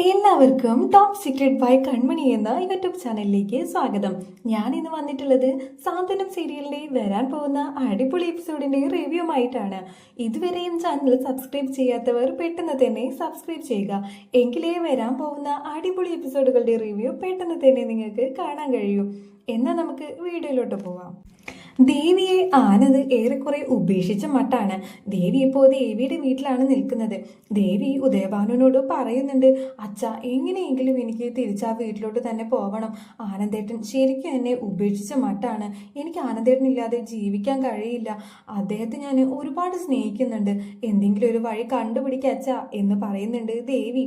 എല്ലാവർക്കും top secret by കൺമണി എന്ന YouTube ചാനലിലേക്ക് സ്വാഗതം. ഞാൻ ഇന്ന് വന്നിട്ടുള്ളത് സാന്ത്വനം സീരിയലിന്റെ വരാൻ പോകുന്ന അടിപൊളി എപ്പിസോഡിന്റെ റിവ്യൂ ആയിട്ടാണ് ഇതുവരെയും ചാനൽ സബ്സ്ക്രൈബ് ചെയ്യാത്തവർ പെട്ടെന്ന് തന്നെ സബ്സ്ക്രൈബ് ചെയ്യുക. എങ്കിലേ വരാൻ പോകുന്ന അടിപൊളി എപ്പിസോഡുകളുടെ റിവ്യൂ പെട്ടെന്ന് തന്നെ നിങ്ങൾക്ക് കാണാൻ കഴിയൂ. എന്നാൽ നമുക്ക് വീഡിയോയിലോട്ട് പോവാം. ദേവിയെ ആനന്ദ് ഏറെക്കുറെ ഉപേക്ഷിച്ച മട്ടാണ്. ദേവി ഇപ്പോൾ ദേവിയുടെ വീട്ടിലാണ് നിൽക്കുന്നത്. ദേവി ഉദയഭാനുവിനോട് പറയുന്നുണ്ട് അച്ഛ എങ്ങനെയെങ്കിലും എനിക്ക് തിരിച്ച് ആ വീട്ടിലോട്ട് തന്നെ പോകണം ആനന്ദേട്ടൻ ശരിക്കും എന്നെ ഉപേക്ഷിച്ച മട്ടാണ്. എനിക്ക് ആനന്ദേട്ടൻ ഇല്ലാതെ ജീവിക്കാൻ കഴിയില്ല. അദ്ദേഹത്തെ ഞാൻ ഒരുപാട് സ്നേഹിക്കുന്നുണ്ട്. എന്തെങ്കിലും ഒരു വഴി കണ്ടുപിടിക്കുക അച്ഛ എന്ന് പറയുന്നുണ്ട് ദേവി.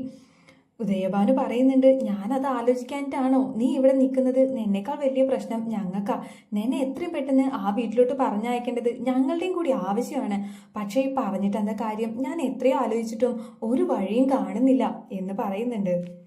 ഉദയഭാനു പറയുന്നുണ്ട് ഞാനത് ആലോചിക്കാനിട്ടാണോ നീ ഇവിടെ നിൽക്കുന്നത്? നിന്നേക്കാൾ വലിയ പ്രശ്നം ഞങ്ങൾക്കാ. നിന്നെ എത്രയും പെട്ടെന്ന് ആ വീട്ടിലോട്ട് പറഞ്ഞയക്കേണ്ടത് ഞങ്ങളുടെയും കൂടി ആവശ്യമാണ്. പക്ഷേ പറഞ്ഞിട്ട് എന്താ കാര്യം? ഞാൻ എത്രയോ ആലോചിച്ചിട്ടും ഒരു വഴിയും കാണുന്നില്ല എന്ന് പറയുന്നുണ്ട്.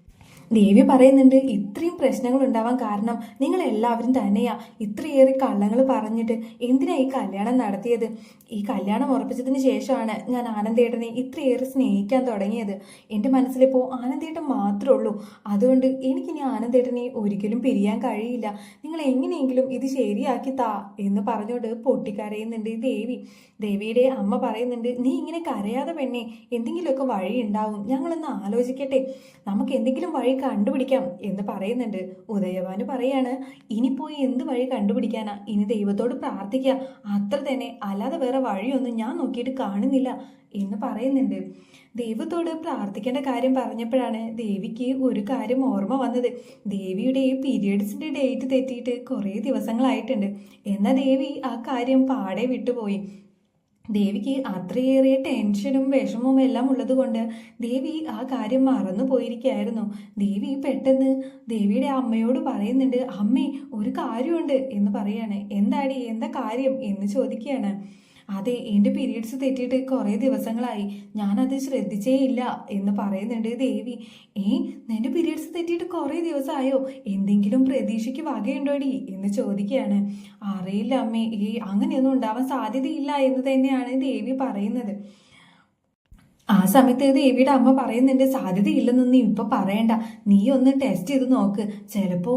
ദേവി പറയുന്നുണ്ട് ഇത്രയും പ്രശ്നങ്ങൾ ഉണ്ടാവാൻ കാരണം നിങ്ങൾ എല്ലാവരും തന്നെയാ. ഇത്രയേറെ കള്ളങ്ങൾ പറഞ്ഞിട്ട് എന്തിനാ ഈ കല്യാണം നടത്തിയത്? ഈ കല്യാണം ഉറപ്പിച്ചതിന് ശേഷമാണ് ഞാൻ ആനന്ദേട്ടനെ ഇത്രയേറെ സ്നേഹിക്കാൻ തുടങ്ങിയത്. എന്റെ മനസ്സിലിപ്പോൾ ആനന്ദേട്ടൻ മാത്രമേ ഉള്ളൂ. അതുകൊണ്ട് എനിക്കിനി ആനന്ദേട്ടനെ ഒരിക്കലും പിരിയാൻ കഴിയില്ല. നിങ്ങൾ എങ്ങനെയെങ്കിലും ഇത് ശരിയാക്കി താ എന്ന് പറഞ്ഞുകൊണ്ട് പൊട്ടിക്കരയുന്നുണ്ട് ദേവി. ദേവിയുടെ അമ്മ പറയുന്നുണ്ട് നീ ഇങ്ങനെ കരയാതെ പെണ്ണെ എന്തെങ്കിലുമൊക്കെ വഴി ഉണ്ടാവും ഞങ്ങളൊന്ന് ആലോചിക്കട്ടെ. നമുക്ക് എന്തെങ്കിലും വഴി കണ്ടുപിടിക്കാം എന്ന് പറയുന്നുണ്ട്. ഉദയഭാനു പറയാണ് ഇനി പോയി എന്ത് വഴി കണ്ടുപിടിക്കാനാ? ഇനി ദൈവത്തോട് പ്രാർത്ഥിക്കുക അത്ര തന്നെ. അല്ലാതെ വേറെ വഴിയൊന്നും ഞാൻ നോക്കിയിട്ട് കാണുന്നില്ല എന്ന് പറയുന്നുണ്ട്. ദൈവത്തോട് പ്രാർത്ഥിക്കേണ്ട കാര്യം പറഞ്ഞപ്പോഴാണ് ദേവിക്ക് ഒരു കാര്യം ഓർമ്മ വന്നത്. ദേവിയുടെ പീരിയഡ്സിന്റെ ഡേറ്റ് തെറ്റിയിട്ട് കുറേ ദിവസങ്ങളായിട്ടുണ്ട്. എന്നാൽ ദേവി ആ കാര്യം പാടെ വിട്ടുപോയി. ദേവിക്ക് അത്രയേറെ ടെൻഷനും വിഷമവും എല്ലാം ഉള്ളതുകൊണ്ട് ദേവി ആ കാര്യം മറന്നു പോയിരിക്കുകയായിരുന്നു. ദേവി പെട്ടെന്ന് ദേവിയുടെ അമ്മയോട് പറയുന്നുണ്ട് അമ്മേ ഒരു കാര്യമുണ്ട് എന്ന് പറയാണ്. എന്താടി? എന്താ കാര്യം? എന്ന് ചോദിക്കുകയാണ്. അതെ എന്റെ പീരീഡ്സ് തെറ്റിയിട്ട് കുറേ ദിവസങ്ങളായി. ഞാനത് ശ്രദ്ധിച്ചേ ഇല്ല എന്ന് പറയുന്നുണ്ട് ദേവി. ഏ നിന്റെ പീരീഡ്സ് തെറ്റിയിട്ട് കുറേ ദിവസമായോ? എന്തെങ്കിലും പ്രതീക്ഷയ്ക്ക് വകയുണ്ടോടി എന്ന് ചോദിക്കുകയാണ്. അറിയില്ല അമ്മേ ഏ അങ്ങനെയൊന്നും ഉണ്ടാവാൻ സാധ്യതയില്ല എന്ന് തന്നെയാണ് ദേവി പറയുന്നത്. ആ സമയത്ത് ദേവിയുടെ അമ്മ പറയുന്നുണ്ട് സാധ്യതയില്ലെന്നൊന്നും ഇപ്പൊ പറയണ്ട. നീ ഒന്ന് ടെസ്റ്റ് ചെയ്ത് നോക്ക്. ചിലപ്പോ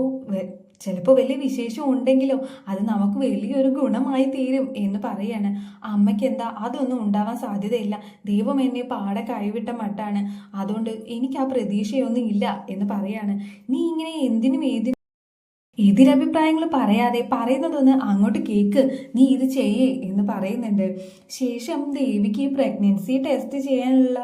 ചിലപ്പോൾ വലിയ വിശേഷം ഉണ്ടെങ്കിലോ അത് നമുക്ക് വലിയൊരു ഗുണമായി തീരും എന്ന് പറയാണ്. അമ്മയ്ക്ക് എന്താ? അതൊന്നും ഉണ്ടാവാൻ സാധ്യതയില്ല. ദൈവം എന്നെ പാടെ കഴിവിട്ട മട്ടാണ്. അതുകൊണ്ട് എനിക്ക് ആ പ്രതീക്ഷയൊന്നും ഇല്ല എന്ന് പറയാണ്. നീ ഇങ്ങനെ എന്തിനും ഏതിനും എതിരഭിപ്രായങ്ങൾ പറയാതെ പറയുന്നതൊന്ന് അങ്ങോട്ട് കേക്ക്. നീ ഇത് ചെയ്യേ എന്ന് പറയുന്നുണ്ട്. ശേഷം ദേവിക്ക് പ്രഗ്നൻസി ടെസ്റ്റ് ചെയ്യാനുള്ള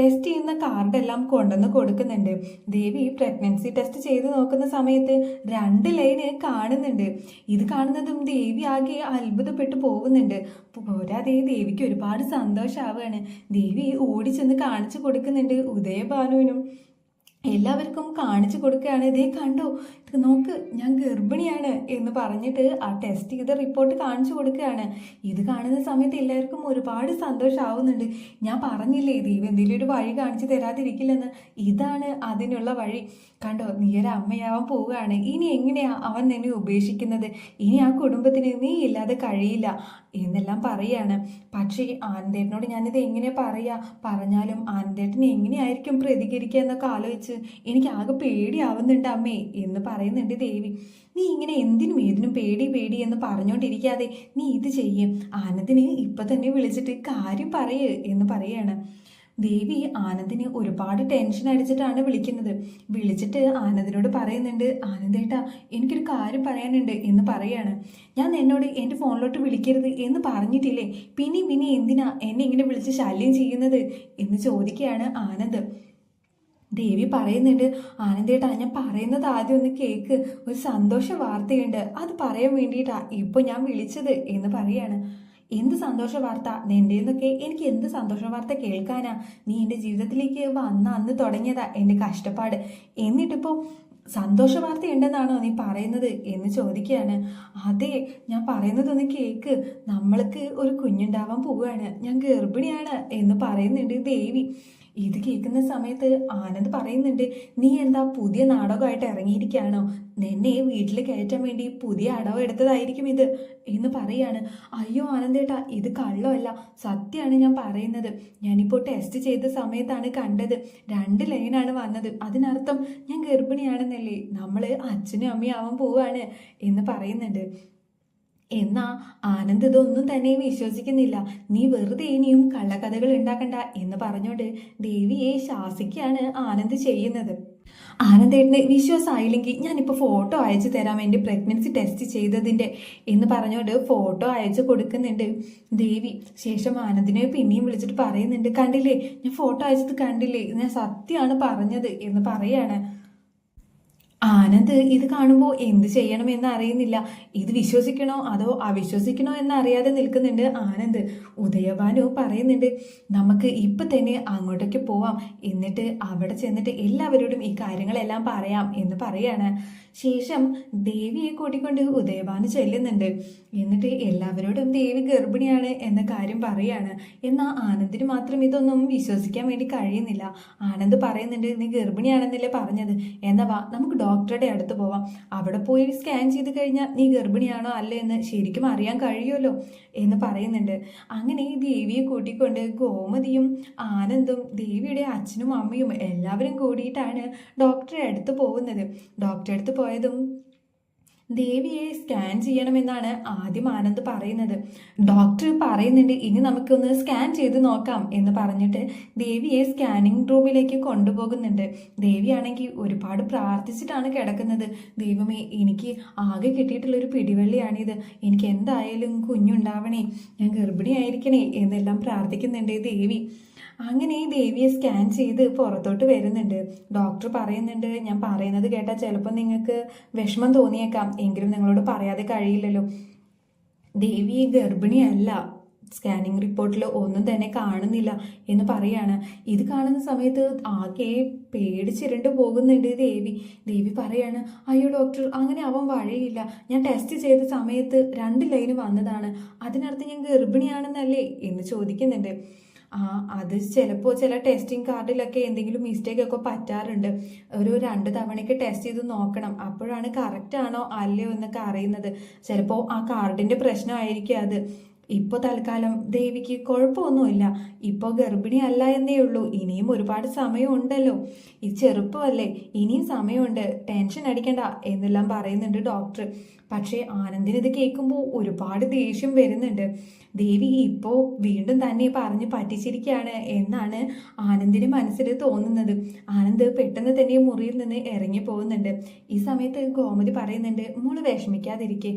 ടെസ്റ്റ് ചെയ്യുന്ന കാർഡെല്ലാം കൊണ്ടുവന്ന് കൊടുക്കുന്നുണ്ട്. ദേവി പ്രഗ്നൻസി ടെസ്റ്റ് ചെയ്ത് നോക്കുന്ന സമയത്ത് രണ്ട് ലൈന് കാണുന്നുണ്ട്. ഇത് കാണുന്നതും ദേവി ആകെ അത്ഭുതപ്പെട്ടു പോകുന്നുണ്ട്. പോരാതെ ദേവിക്ക് ഒരുപാട് സന്തോഷമാവുകയാണ് ദേവി ഓടിച്ചെന്ന് കാണിച്ചു കൊടുക്കുന്നുണ്ട് ഉദയഭാനുവിനും. എല്ലാവർക്കും കാണിച്ചു കൊടുക്കുകയാണ്. ഇതേ കണ്ടോ? ഇത് നോക്ക് ഞാൻ ഗർഭിണിയാണ് എന്ന് പറഞ്ഞിട്ട് ആ ടെസ്റ്റ് ചെയ്ത റിപ്പോർട്ട് കാണിച്ചു കൊടുക്കുകയാണ്. ഇത് കാണുന്ന സമയത്ത് എല്ലാവർക്കും ഒരുപാട് സന്തോഷമാവുന്നുണ്ട് ഞാൻ പറഞ്ഞില്ലേ ദൈവം എന്തെങ്കിലും ഒരു വഴി കാണിച്ചു തരാതിരിക്കില്ലെന്ന്. ഇതാണ് അതിനുള്ള വഴി. കണ്ടോ നീ ഒരു അമ്മയാവാൻ പോവുകയാണ്. ഇനി എങ്ങനെയാ അവൻ നിന്നെ ഉപേക്ഷിക്കുന്നത്? ഇനി ആ കുടുംബത്തിന് നീ ഇല്ലാതെ കഴിയില്ല എന്നെല്ലാം പറയാണ്. പക്ഷേ ആനന്ദേട്ടനോട് ഞാനിത് എങ്ങനെ പറയാ? പറഞ്ഞാലും ആനന്ദേട്ടൻ എങ്ങനെയായിരിക്കും പ്രതികരിക്കുക എന്നൊക്കെ ആലോചിച്ച് എനിക്ക് ആകെ പേടിയാവുന്നുണ്ട് അമ്മേ എന്ന് പറയുന്നുണ്ട് ദേവി. നീ ഇങ്ങനെ എന്തിനും ഏതിനും പേടി പേടി എന്ന് പറഞ്ഞുകൊണ്ടിരിക്കാതെ നീ ഇത് ചെയ്യും. ആനന്ദിന് ഇപ്പം തന്നെ വിളിച്ചിട്ട് കാര്യം പറയേ എന്ന് പറയാണ്. ദേവി ആനന്ദിന് ഒരുപാട് ടെൻഷൻ അടിച്ചിട്ടാണ് വിളിക്കുന്നത്. വിളിച്ചിട്ട് ആനന്ദിനോട് പറയുന്നുണ്ട് ആനന്ദേട്ടാ എനിക്കൊരു കാര്യം പറയാനുണ്ട് എന്ന് പറയാണ്. ഞാൻ എന്നോട് എന്റെ ഫോണിലോട്ട് വിളിക്കരുത് എന്ന് പറഞ്ഞിട്ടില്ലേ? പിന്നെ പിന്നെ എന്തിനാ എന്നെ ഇങ്ങനെ വിളിച്ച് ശല്യം ചെയ്യുന്നത്? എന്ന് ചോദിക്കുകയാണ് ആനന്ദ്. ദേവി പറയുന്നുണ്ട് ആനന്ദേട്ടാ ഞാൻ പറയുന്നത് ആദ്യം ഒന്ന് കേക്ക്. ഒരു സന്തോഷ വാർത്തയുണ്ട്. അത് പറയാൻ വേണ്ടിയിട്ടാ ഇപ്പോൾ ഞാൻ വിളിച്ചത് എന്ന് പറയാണ്. എന്ത് സന്തോഷ വാർത്ത? നിന്റെ നിന്നൊക്കെ എനിക്ക് എന്ത് സന്തോഷ വാർത്ത കേൾക്കാനാ? നീ എന്റെ ജീവിതത്തിലേക്ക് വന്ന അന്ന് തുടങ്ങിയതാ എന്റെ കഷ്ടപ്പാട്. എന്നിട്ടിപ്പോൾ സന്തോഷ വാർത്ത ഉണ്ടെന്നാണോ നീ പറയുന്നത്? എന്ന് ചോദിക്കുകയാണ്. അതെ ഞാൻ പറയുന്നതൊന്ന് കേക്ക്. നമ്മൾക്ക് ഒരു കുഞ്ഞുണ്ടാവാൻ പോവുകയാണ്. ഞാൻ ഗർഭിണിയാണ് എന്ന് പറയുന്നുണ്ട് ദേവി. ഇത് കേൾക്കുന്ന സമയത്ത് ആനന്ദ് പറയുന്നുണ്ട് നീ എന്താ പുതിയ നാടകമായിട്ട് ഇറങ്ങിയിരിക്കുകയാണോ? നിന്നെ വീട്ടിൽ കയറ്റാൻ വേണ്ടി പുതിയ അടവ് എടുത്തതായിരിക്കും ഇത് എന്ന് പറയാണ്. അയ്യോ ആനന്ദേട്ടാ ഇത് കള്ളമല്ല. സത്യമാണ് ഞാൻ പറയുന്നത്. ഞാനിപ്പോൾ ടെസ്റ്റ് ചെയ്ത സമയത്താണ് കണ്ടത്. രണ്ട് ലൈനാണ് വന്നത്. അതിനർത്ഥം ഞാൻ ഗർഭിണിയാണെന്നല്ലേ. നമ്മൾ അച്ഛനും അമ്മയും ആവാൻ പോവാണ് എന്ന് പറയുന്നുണ്ട്. എന്നാ ആനന്ദ് ഇതൊന്നും തന്നെ വിശ്വസിക്കുന്നില്ല. നീ വെറുതെ ഇനിയും കള്ളക്കഥകൾ ഉണ്ടാക്കണ്ട എന്ന് പറഞ്ഞോണ്ട് ദേവിയെ ശാസിക്കുകയാണ് ആനന്ദ് ചെയ്യുന്നത്. ആനന്ദേട്ടന് വിശ്വാസമായില്ലെങ്കിൽ ഞാനിപ്പോൾ ഫോട്ടോ അയച്ചു തരാം എന്റെ പ്രഗ്നൻസി ടെസ്റ്റ് ചെയ്തതിന്റെ എന്ന് പറഞ്ഞുകൊണ്ട് ഫോട്ടോ അയച്ചു കൊടുക്കുന്നുണ്ട് ദേവി. ശേഷം ആനന്ദിനെ പിന്നെയും വിളിച്ചിട്ട് പറയുന്നുണ്ട് കണ്ടില്ലേ? ഞാൻ ഫോട്ടോ അയച്ചത് കണ്ടില്ലേ? ഞാൻ സത്യമാണ് പറഞ്ഞത് എന്ന് പറയാണ്. ആനന്ദ് ഇത് കാണുമ്പോൾ എന്ത് ചെയ്യണമെന്ന് അറിയുന്നില്ല. ഇത് വിശ്വസിക്കണോ അതോ അവിശ്വസിക്കണോ എന്ന് അറിയാതെ നിൽക്കുന്നുണ്ട് ആനന്ദ്. ഉദയഭാനു പറയുന്നുണ്ട് നമുക്ക് ഇപ്പം തന്നെ അങ്ങോട്ടേക്ക് പോവാം. എന്നിട്ട് അവിടെ ചെന്നിട്ട് എല്ലാവരോടും ഈ കാര്യങ്ങളെല്ലാം പറയാം എന്ന് പറയാണ്. ശേഷം ദേവിയെ കൂട്ടിക്കൊണ്ട് ഉദയഭാനു ചെല്ലുന്നുണ്ട്. എന്നിട്ട് എല്ലാവരോടും ദേവി ഗർഭിണിയാണ് എന്ന കാര്യം പറയാണ്. എന്നാൽ ആനന്ദിന് മാത്രം ഇതൊന്നും വിശ്വസിക്കാൻ വേണ്ടി കഴിയുന്നില്ല. ആനന്ദ് പറയുന്നുണ്ട് നീ ഗർഭിണിയാണെന്നല്ലേ പറഞ്ഞത്. എന്നാ വാ നമുക്ക് ഡോക്ടറുടെ അടുത്ത് പോവാം. അവിടെ പോയി സ്കാൻ ചെയ്ത് കഴിഞ്ഞാൽ നീ ഗർഭിണിയാണോ അല്ലേ എന്ന് ശരിക്കും അറിയാൻ കഴിയുമല്ലോ എന്ന് പറയുന്നുണ്ട്. അങ്ങനെ ദേവിയെ കൂട്ടിക്കൊണ്ട് ഗോമതിയും ആനന്ദും ദേവിയുടെ അച്ഛനും അമ്മയും എല്ലാവരും കൂടിയിട്ടാണ് ഡോക്ടറെ അടുത്ത് പോകുന്നത്. ഡോക്ടറെ അടുത്ത് പോയതും ദേവിയെ സ്കാൻ ചെയ്യണമെന്നാണ് ആദ്യം ആനന്ദ് പറയുന്നത്. ഡോക്ടർ പറയുന്നുണ്ട് ഇനി നമുക്കൊന്ന് സ്കാൻ ചെയ്ത് നോക്കാം എന്ന് പറഞ്ഞിട്ട് ദേവിയെ സ്കാനിങ് റൂമിലേക്ക് കൊണ്ടുപോകുന്നുണ്ട്. ദേവിയാണെങ്കിൽ ഒരുപാട് പ്രാർത്ഥിച്ചിട്ടാണ് കിടക്കുന്നത്. ദൈവമേ എനിക്ക് ആകെ കിട്ടിയിട്ടുള്ളൊരു പിടിവള്ളിയാണിത്. എനിക്ക് എന്തായാലും കുഞ്ഞുണ്ടാവണേ ഞാൻ ഗർഭിണിയായിരിക്കണേ എന്നെല്ലാം പ്രാർത്ഥിക്കുന്നുണ്ട് ദേവി. അങ്ങനെ ഈ ദേവിയെ സ്കാൻ ചെയ്ത് പുറത്തോട്ട് വരുന്നുണ്ട്. ഡോക്ടർ പറയുന്നുണ്ട് ഞാൻ പറയുന്നത് കേട്ടാൽ ചിലപ്പോൾ നിങ്ങൾക്ക് വിഷമം തോന്നിയേക്കാം. എങ്കിലും നിങ്ങളോട് പറയാതെ കഴിയില്ലല്ലോ. ദേവി ഗർഭിണിയല്ല. സ്കാനിങ് റിപ്പോർട്ടിൽ ഒന്നും തന്നെ കാണുന്നില്ല എന്ന് പറയാണ്. ഇത് കാണുന്ന സമയത്ത് ആകെ പേടിച്ചിരണ്ട് പോകുന്നുണ്ട് ദേവി. ദേവി പറയാണ് അയ്യോ ഡോക്ടർ അങ്ങനെ അവൻ വഴിയില്ല. ഞാൻ ടെസ്റ്റ് ചെയ്ത സമയത്ത് രണ്ട് ലൈന് വന്നതാണ്. അതിനർത്ഥം ഞാൻ ഗർഭിണിയാണെന്നല്ലേ? എന്ന് ചോദിക്കുന്നുണ്ട്. അത് ചിലപ്പോൾ ചില ടെസ്റ്റിംഗ് കാർഡിലൊക്കെ എന്തെങ്കിലും മിസ്റ്റേക്ക് ഒക്കെ പറ്റാറുണ്ട്. ഒരു രണ്ട് തവണയൊക്കെ ടെസ്റ്റ് ചെയ്ത് നോക്കണം. അപ്പോഴാണ് കറക്റ്റ് ആണോ അല്ലയോ എന്നൊക്കെ അറിയുന്നത്. ചിലപ്പോൾ ആ കാർഡിന്റെ പ്രശ്നമായിരിക്കും അത്. ഇപ്പോൾ തൽക്കാലം ദേവിക്ക് കുഴപ്പമൊന്നുമില്ല. ഇപ്പോൾ ഗർഭിണി അല്ല എന്നേ ഉള്ളൂ. ഇനിയും ഒരുപാട് സമയമുണ്ടല്ലോ. ഈ ചെറുപ്പമല്ലേ? ഇനിയും സമയമുണ്ട്. ടെൻഷൻ അടിക്കണ്ട എന്നെല്ലാം പറയുന്നുണ്ട് ഡോക്ടർ. പക്ഷേ ആനന്ദിന് ഇത് കേൾക്കുമ്പോൾ ഒരുപാട് ദേഷ്യം വരുന്നുണ്ട്. ദേവി ഇപ്പോൾ വീണ്ടും തന്നെ പറഞ്ഞ് പറ്റിച്ചിരിക്കുകയാണ് എന്നാണ് ആനന്ദിന് മനസ്സിൽ തോന്നുന്നത്. ആനന്ദ് പെട്ടെന്ന് തന്നെ മുറിയിൽ നിന്ന് ഇറങ്ങി പോകുന്നുണ്ട് ഈ സമയത്ത് ഗോമതി പറയുന്നുണ്ട് മോൾ വിഷമിക്കാതിരിക്കെ.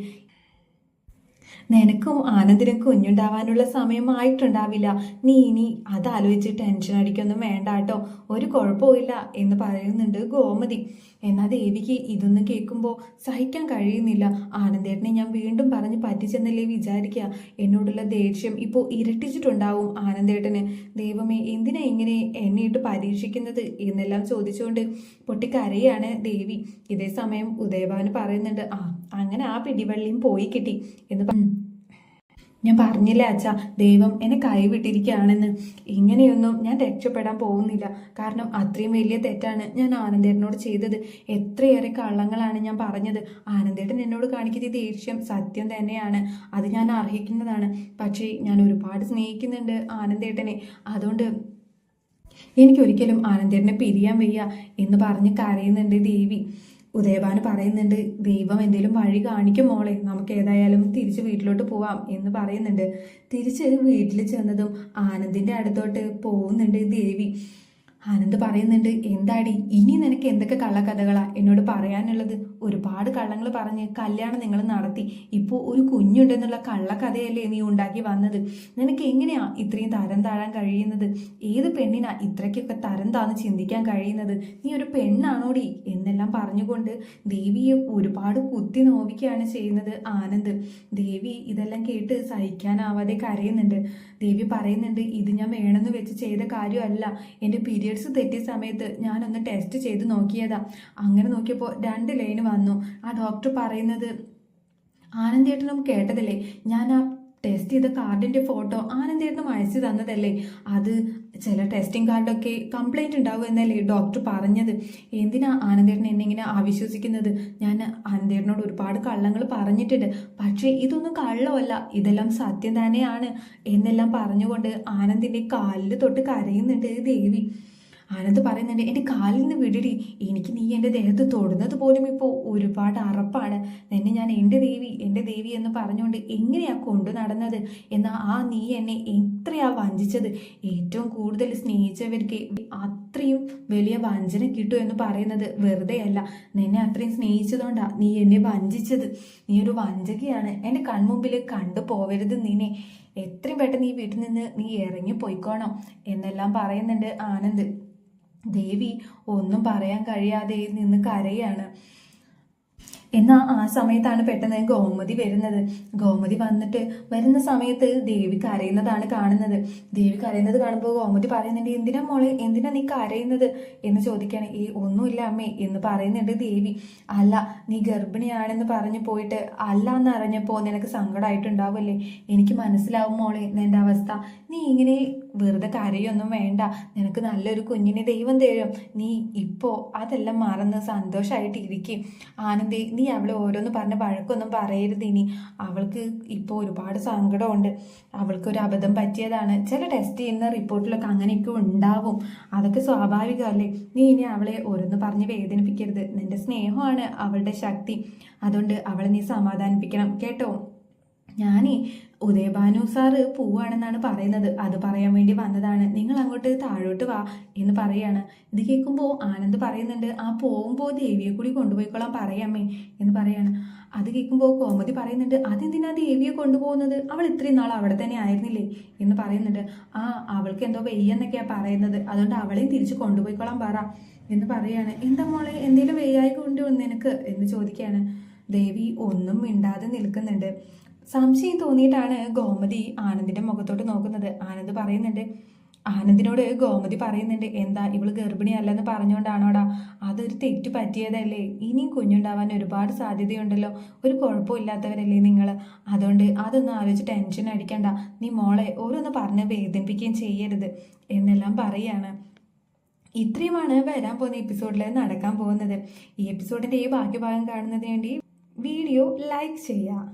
നിനക്കും ആനന്ദിനും കുഞ്ഞുണ്ടാവാനുള്ള സമയമായിട്ടുണ്ടാവില്ല. നീ ഇനി അതാലോചിച്ച് ടെൻഷൻ അടിക്കൊന്നും വേണ്ട കേട്ടോ. ഒരു കുഴപ്പമില്ല എന്ന് പറയുന്നുണ്ട് ഗോമതി. എന്നാൽ ദേവിക്ക് ഇതൊന്നും കേൾക്കുമ്പോൾ സഹിക്കാൻ കഴിയുന്നില്ല. ആനന്ദേട്ടനെ ഞാൻ വീണ്ടും പറഞ്ഞ് പറ്റിച്ചെന്നല്ലേ വിചാരിക്കുക എന്നോടുള്ള ദേഷ്യം ഇപ്പോൾ ഇരട്ടിച്ചിട്ടുണ്ടാവും ആനന്ദേട്ടന്. ദൈവമേ എന്തിനാ ഇങ്ങനെ എന്നെ ഇട്ട് പരീക്ഷിക്കുന്നത് എന്നെല്ലാം ചോദിച്ചുകൊണ്ട് പൊട്ടിക്കരയാണ് ദേവി. ഇതേ സമയം ഉദയഭാനു പറയുന്നുണ്ട് ആ അങ്ങനെ ആ പിടിവള്ളിയും പോയി കിട്ടി എന്ന് പറഞ്ഞു ഞാൻ പറഞ്ഞില്ല അച്ഛ ദൈവം എന്നെ കൈവിട്ടിരിക്കുകയാണെന്ന്. ഇങ്ങനെയൊന്നും ഞാൻ രക്ഷപ്പെടാൻ പോകുന്നില്ല. കാരണം അത്രയും വലിയ തെറ്റാണ് ഞാൻ ആനന്ദേട്ടനോട് ചെയ്തത്. എത്രയേറെ കള്ളങ്ങളാണ് ഞാൻ പറഞ്ഞത്. ആനന്ദേട്ടൻ എന്നോട് കാണിക്കുന്ന ദേഷ്യം സത്യം തന്നെയാണ്. അത് ഞാൻ അർഹിക്കുന്നതാണ്. പക്ഷേ ഞാൻ ഒരുപാട് സ്നേഹിക്കുന്നുണ്ട് ആനന്ദേട്ടനെ. അതുകൊണ്ട് എനിക്കൊരിക്കലും ആനന്ദേട്ടനെ പിരിയാൻ വയ്യ എന്ന് പറഞ്ഞ് കരയുന്നുണ്ട് ദേവി. ഉദയഭാന് പറയുന്നുണ്ട് ദൈവം എന്തെങ്കിലും വഴി കാണിക്കും മോളെ നമുക്ക് ഏതായാലും തിരിച്ച് വീട്ടിലോട്ട് പോവാം എന്ന് പറയുന്നുണ്ട്. തിരിച്ച് വീട്ടിൽ ചെന്നതും ആനന്ദിന്റെ അടുത്തോട്ട് പോകുന്നുണ്ട് ദേവി. ആനന്ദ് പറയുന്നുണ്ട് എന്താടി ഇനി നിനക്ക് എന്തൊക്കെ കള്ളക്കഥകളാ എന്നോട് പറയാനുള്ളത്? ഒരുപാട് കള്ളങ്ങൾ പറഞ്ഞ് കല്യാണം നിങ്ങൾ നടത്തി. ഇപ്പോൾ ഒരു കുഞ്ഞുണ്ടെന്നുള്ള കള്ളക്കഥയല്ലേ നീ ഉണ്ടാക്കി വന്നത്? നിനക്ക് എങ്ങനെയാ ഇത്രയും തരം താഴാൻ കഴിയുന്നത്? ഏത് പെണ്ണിനാ ഇത്രയ്ക്കൊക്കെ തരം താന്ന് ചിന്തിക്കാൻ കഴിയുന്നത്? നീ ഒരു പെണ്ണാണോടി? എന്നെല്ലാം പറഞ്ഞുകൊണ്ട് ദേവിയെ ഒരുപാട് കുത്തി നോവിക്കുകയാണ് ചെയ്യുന്നത് ആനന്ദ്. ദേവി ഇതെല്ലാം കേട്ട് സഹിക്കാനാവാതെ കരയുന്നുണ്ട്. ദേവി പറയുന്നുണ്ട് ഇത് ഞാൻ വേണമെന്ന് വെച്ച് ചെയ്ത കാര്യമല്ല. എന്റെ പീരിയഡ്സ് തെറ്റിയ സമയത്ത് ഞാനൊന്ന് ടെസ്റ്റ് ചെയ്ത് നോക്കിയതാ. അങ്ങനെ നോക്കിയപ്പോൾ രണ്ട് ലൈന് വന്നു. ആ ഡോക്ടർ പറയുന്നത് ആനന്ദേട്ടനും കേട്ടതല്ലേ? ഞാൻ ആ ടെസ്റ്റ് ചെയ്ത കാർഡിന്റെ ഫോട്ടോ ആനന്ദേട്ടനും അയച്ചു തന്നതല്ലേ? അത് ചില ടെസ്റ്റിംഗ് കാർഡൊക്കെ കംപ്ലൈന്റ് ഉണ്ടാവും എന്നല്ലേ ഡോക്ടർ പറഞ്ഞത്? എന്തിനാ ആനന്ദേട്ടൻ എന്നെ ഇങ്ങനെ അവിശ്വസിക്കുന്നത്? ഞാൻ ആനന്ദേട്ടനോട് ഒരുപാട് കള്ളങ്ങൾ പറഞ്ഞിട്ടുണ്ട്. പക്ഷേ ഇതൊന്നും കള്ളമല്ല. ഇതെല്ലാം സത്യം തന്നെയാണ്. എന്നെല്ലാം പറഞ്ഞുകൊണ്ട് ആനന്ദിന്റെ കാലിൽ തൊട്ട് കരയുന്നുണ്ട് ദേവി. ആനന്ദ് പറയുന്നുണ്ട് എന്റെ കാലിൽ നിന്ന് വിടടി. എനിക്ക് നീ എന്റെ ദേഹത്ത് തൊടുന്നത് പോലും ഇപ്പോൾ ഒരുപാട് അറപ്പാണ്. നിന്നെ ഞാൻ എന്റെ ദേവി എന്റെ ദേവി എന്ന് പറഞ്ഞുകൊണ്ട് എങ്ങനെയാ കൊണ്ടു നടന്നത്? എന്നാൽ ആ നീ എന്നെ എത്രയാ വഞ്ചിച്ചത്? ഏറ്റവും കൂടുതൽ സ്നേഹിച്ചവർക്ക് അത്രയും വലിയ വഞ്ചന കിട്ടും എന്ന് പറയുന്നത് വെറുതെ അല്ല. നിന്നെ അത്രയും സ്നേഹിച്ചതുകൊണ്ടാ നീ എന്നെ വഞ്ചിച്ചത്. നീ ഒരു വഞ്ചകയാണ്. എന്റെ കൺമുമ്പിൽ കണ്ടു പോവരുത് നിന്നെ. എത്രയും പെട്ടെന്ന് ഈ വീട്ടിൽ നിന്ന് നീ ഇറങ്ങി പോയിക്കോണം എന്നെല്ലാം പറയുന്നുണ്ട് ആനന്ദ്. ദേവി ഒന്നും പറയാൻ കഴിയാതെ നിന്ന് കരയാണ്. എന്നാൽ ആ സമയത്താണ് പെട്ടെന്ന് ഗോമതി വരുന്നത്. ഗോമതി വന്നിട്ട് വരുന്ന സമയത്ത് ദേവി കരയുന്നതാണ് കാണുന്നത്. ദേവി കരയുന്നത് കാണുമ്പോൾ ഗോമതി പറയുന്നുണ്ട് എന്തിനാ മോളെ എന്തിനാ നീ കരയുന്നത്? എന്ന് ചോദിക്കുകയാണ് ഈ ഒന്നുമില്ല അമ്മേ എന്ന് പറയുന്നുണ്ട് ദേവി. അല്ല നീ ഗർഭിണിയാണെന്ന് പറഞ്ഞു പോയിട്ട് അല്ല എന്ന് അറിഞ്ഞപ്പോൾ നിനക്ക് സങ്കടമായിട്ടുണ്ടാവില്ലേ എനിക്ക് മനസ്സിലാവും മോളെ നിന്റെ അവസ്ഥ. നീ ഇങ്ങനെ വെറുതെ കരയൊന്നും വേണ്ട. നിനക്ക് നല്ലൊരു കുഞ്ഞിനെ ദൈവം തരും. നീ ഇപ്പോൾ അതെല്ലാം മറന്ന് സന്തോഷമായിട്ട് ഇരിക്കും. ആനന്ദി നീ അവളെ ഓരോന്ന് പറഞ്ഞ വഴക്കൊന്നും പറയരുത് ഇനി. അവൾക്ക് ഇപ്പോൾ ഒരുപാട് സങ്കടമുണ്ട്. അവൾക്കൊരു അബദ്ധം പറ്റിയതാണ്. ചില ടെസ്റ്റ് ചെയ്യുന്ന റിപ്പോർട്ടിലൊക്കെ അങ്ങനെയൊക്കെ ഉണ്ടാവും. അതൊക്കെ സ്വാഭാവികമല്ലേ? നീ ഇനി അവളെ ഓരോന്ന് പറഞ്ഞ് വേദനിപ്പിക്കരുത്. നിന്റെ സ്നേഹമാണ് അവളുടെ ശക്തി. അതുകൊണ്ട് അവളെ നീ സമാധാനിപ്പിക്കണം. കേട്ടോ? ഞാനേ ഉദയഭാനു സാറ് പോവാണെന്നാണ് പറയുന്നത്. അത് പറയാൻ വേണ്ടി വന്നതാണ്. നിങ്ങൾ അങ്ങോട്ട് താഴോട്ട് വാ എന്ന് പറയാണ്. ഇത് കേൾക്കുമ്പോൾ ആനന്ദ് പറയുന്നുണ്ട് ആ പോകുമ്പോൾ ദേവിയെ കൂടി കൊണ്ടുപോയിക്കോളാൻ പറയാമേ എന്ന് പറയാണ്. അത് കേൾക്കുമ്പോൾ കോമതി പറയുന്നുണ്ട് അതെന്തിനാ ദേവിയെ കൊണ്ടുപോകുന്നത്? അവൾ ഇത്രയും നാൾ അവിടെ തന്നെ ആയിരുന്നില്ലേ? എന്ന് പറയുന്നുണ്ട്. ആ അവൾക്ക് എന്തോ വെയ്യെന്നൊക്കെയാ പറയുന്നത്. അതുകൊണ്ട് അവളെയും തിരിച്ച് കൊണ്ടുപോയിക്കോളാൻ പറ എന്ന് പറയാണ്. എന്താ മോളെ എന്തെങ്കിലും വെയ്യായി കൊണ്ടുവന്ന് നിനക്ക്? എന്ന് ചോദിക്കുകയാണ്. ദേവി ഒന്നും മിണ്ടാതെ നിൽക്കുന്നുണ്ട്. സംശയം തോന്നിയിട്ടാണ് ഗോമതി ആനന്ദിന്റെ മുഖത്തോട്ട് നോക്കുന്നത്. ആനന്ദ് പറയുന്നുണ്ട് ആനന്ദിനോട് ഗോമതി പറയുന്നുണ്ട് എന്താ ഇവൾ ഗർഭിണിയല്ലെന്ന് പറഞ്ഞുകൊണ്ടാണോടാ അതൊരു തെറ്റ് പറ്റിയതല്ലേ? ഇനിയും കുഞ്ഞുണ്ടാവാൻ ഒരുപാട് സാധ്യതയുണ്ടല്ലോ. ഒരു കുഴപ്പമില്ലാത്തവരല്ലേ നിങ്ങൾ അതുകൊണ്ട് അതൊന്നും ആലോചിച്ച് ടെൻഷൻ അടിക്കണ്ട. നീ മോളെ ഓരോന്ന് പറഞ്ഞ് വേദനിപ്പിക്കുകയും ചെയ്യരുത്. എന്നെല്ലാം പറയാണ്. ഇത്രയുമാണ് വരാൻ പോകുന്ന എപ്പിസോഡിൽ നടക്കാൻ പോകുന്നത്. ഈ എപ്പിസോഡിന്റെ ഈ ബാക്കി ഭാഗം കാണുന്നതിന് വേണ്ടി വീഡിയോ ലൈക്ക് ചെയ്യുക.